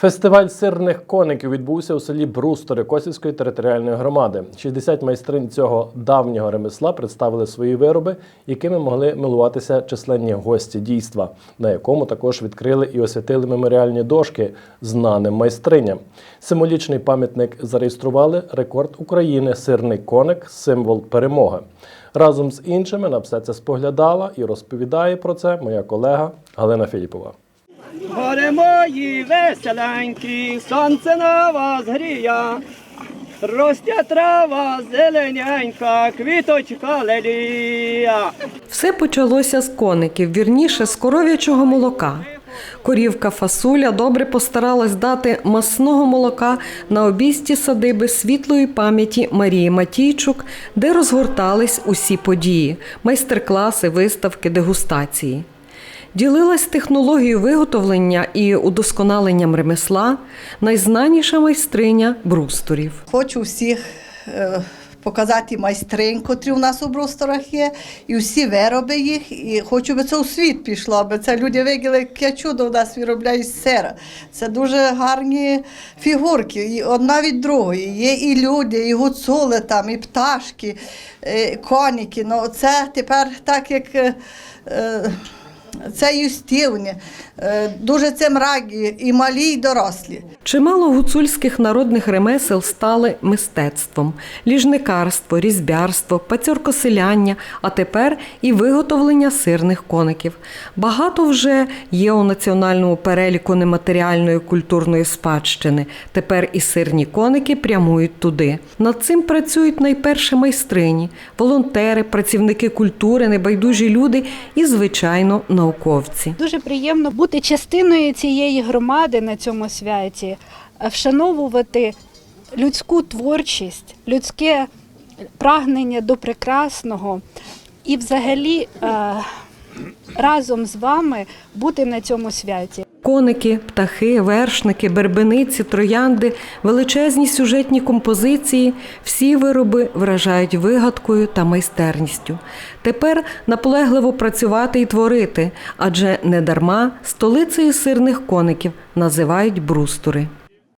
Фестиваль сирних коників відбувся у селі Брустори Косівської територіальної громади. 60 майстринь цього давнього ремесла представили свої вироби, якими могли милуватися численні гості дійства, на якому також відкрили і освятили меморіальні дошки знаним майстриням. Символічний пам'ятник зареєстрували рекорд України сирний коник символ перемоги. Разом з іншими на все це споглядала і розповідає про це моя колега Галина Філіпова. Горе мої веселенькі, сонце на вас грія, ростя трава зелененька, квіточка лелія. Все почалося з коників, вірніше з коров'ячого молока. Корівка Фасуля добре постаралась дати масного молока на обійсті садиби світлої пам'яті Марії Матійчук, де розгортались усі події, майстер-класи, виставки, дегустації. Ділилась технологією виготовлення і удосконаленням ремесла найзнаніша майстриня брусторів. Хочу всіх е, показати майстринь, котрі у нас у брусторах є, і всі вироби їх. І хочу, би це у світ пішло, аби це люди виділи, яке чудо у нас виробляють з сера. Це дуже гарні фігурки, і одна від другої. Є і люди, і гуцули там, і пташки, і коніки. Ну, це тепер так, як. е, е, це юстівні, Е, дуже цим раді і малі, і дорослі. Чимало гуцульських народних ремесел стали мистецтвом: ліжникарство, різьбярство, пацьоркоселяння, а тепер і виготовлення сирних коників. Багато вже є у національному переліку нематеріальної культурної спадщини. Тепер і сирні коники прямують туди. Над цим працюють найперші майстрині, волонтери, працівники культури, небайдужі люди і, звичайно, науковці. Дуже приємно бути частиною цієї громади на цьому святі, е, вшановувати людську творчість, людське прагнення до прекрасного і, взагалі, е, разом з вами бути на цьому святі. Коники, птахи, вершники, бербениці, троянди, величезні сюжетні композиції всі вироби вражають вигадкою та майстерністю. Тепер наполегливо працювати і творити, адже недарма столицею сирних коників називають брустури.